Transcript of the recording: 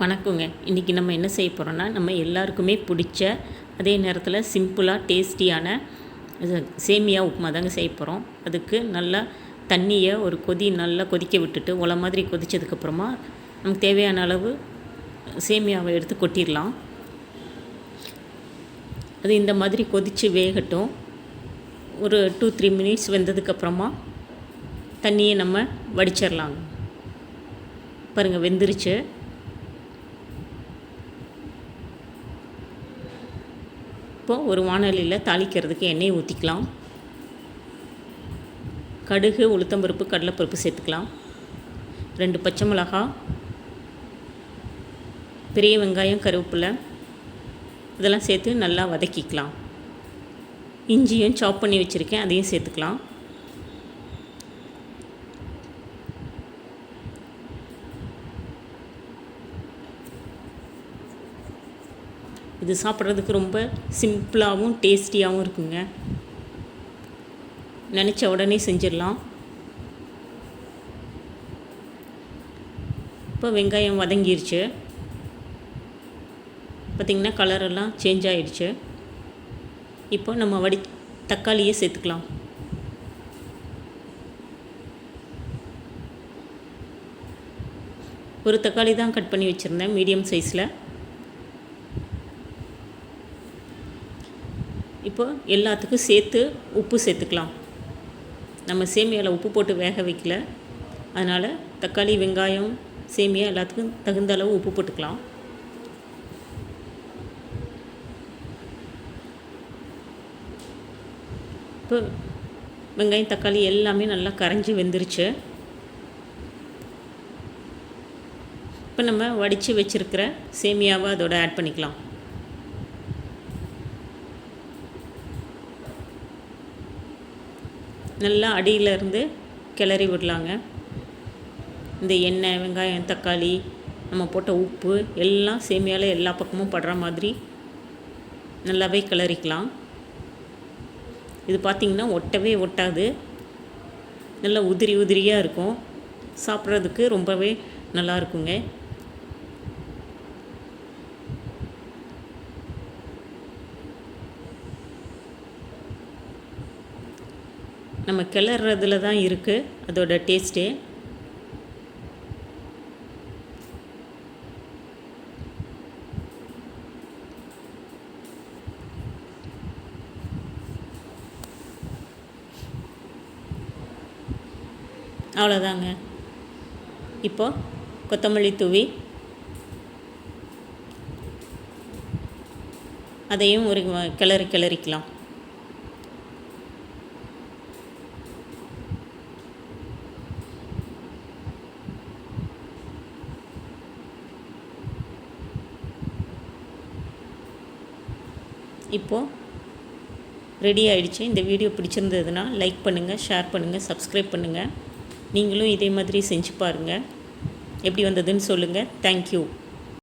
வணக்கங்க. இன்றைக்கி நம்ம என்ன செய்ய போகிறோன்னா நம்ம எல்லாருக்குமே பிடிச்ச அதே நேரத்தில் சிம்பிளாக டேஸ்டியான சேமியா உப்புமா தாங்க செய்ய போகிறோம் அதுக்கு நல்லா தண்ணியை ஒரு கொதி நல்லா கொதிக்க விட்டுட்டு உல மாதிரி கொதித்ததுக்கப்புறமா நமக்கு தேவையான அளவு சேமியாவை எடுத்து கொட்டிடலாம். அது இந்த மாதிரி கொதித்து வேகட்டும். ஒரு டூ த்ரீ மினிட்ஸ் வெந்ததுக்கப்புறமா தண்ணியை நம்ம வடிச்சிடலாங்க. பாருங்கள் வெந்துருச்சு. இப்போது ஒரு வானொலியில் தாளிக்கிறதுக்கு எண்ணெய் ஊற்றிக்கலாம் கடுகு உளுத்தம்பருப்பு கடலைப்பருப்பு சேர்த்துக்கலாம். ரெண்டு பச்சை மிளகா பெரிய வெங்காயம் கருவேப்பிலை இதெல்லாம் சேர்த்து நல்லா வதக்கிக்கலாம். இஞ்சியும் சாப் பண்ணி வச்சுருக்கேன் அதையும் சேர்த்துக்கலாம். இது சாப்பிட்றதுக்கு ரொம்ப சிம்பிளாகவும் டேஸ்டியாகவும் இருக்குங்க. நினச்ச உடனே செஞ்சிடலாம். இப்போ வெங்காயம் வதங்கிருச்சு. பார்த்திங்கன்னா கலரெல்லாம் சேஞ்ச் ஆகிடுச்சு இப்போ நம்ம வடி தக்காளியே சேர்த்துக்கலாம். ஒரு தக்காளி தான் கட் பண்ணி வச்சுருந்தேன் மீடியம் சைஸில் இப்போ எல்லாத்துக்கும் சேர்த்து உப்பு சேர்த்துக்கலாம். நம்ம சேமியாவில் உப்பு போட்டு வேக வைக்கல. அதனால் தக்காளி வெங்காயம் சேமியா எல்லாத்துக்கும் தகுந்த அளவு உப்பு போட்டுக்கலாம். இப்போ வெங்காயம் தக்காளி எல்லாமே நல்லா கரைஞ்சி வெந்துருச்சு. இப்போ நம்ம வடித்து வச்சுருக்கிற சேமியாவை அதோட ஆட் பண்ணிக்கலாம். நல்லா அடியிலேருந்து கிளறி விடலாங்க. இந்த எண்ணெய் வெங்காயம் தக்காளி நம்ம போட்ட உப்பு எல்லாம் சேமியாவில் எல்லா பக்கமும் படுற மாதிரி நல்லாவே கிளறிக்கலாம். இது பார்த்திங்கன்னா ஒட்டவே ஒட்டாது. நல்லா உதிரி உதிரியாக இருக்கும். சாப்பிட்றதுக்கு ரொம்பவே நல்லா இருக்குங்க. நம்ம கிளறதுல தான் இருக்குது அதோட டேஸ்ட்டே. அவ்வளோதாங்க. இப்போ கொத்தமல்லி தூவி அதையும் ஒரு கிளறி கிளறிக்கலாம். இப்போது ரெடி ஆகிடுச்சு இந்த வீடியோ பிடிச்சிருந்ததுன்னா லைக் பண்ணுங்கள் ஷேர் பண்ணுங்கள் சப்ஸ்கிரைப் பண்ணுங்கள் நீங்களும் இதே மாதிரி செஞ்சு பாருங்கள் எப்படி வந்ததுன்னு சொல்லுங்கள் தேங்க்யூ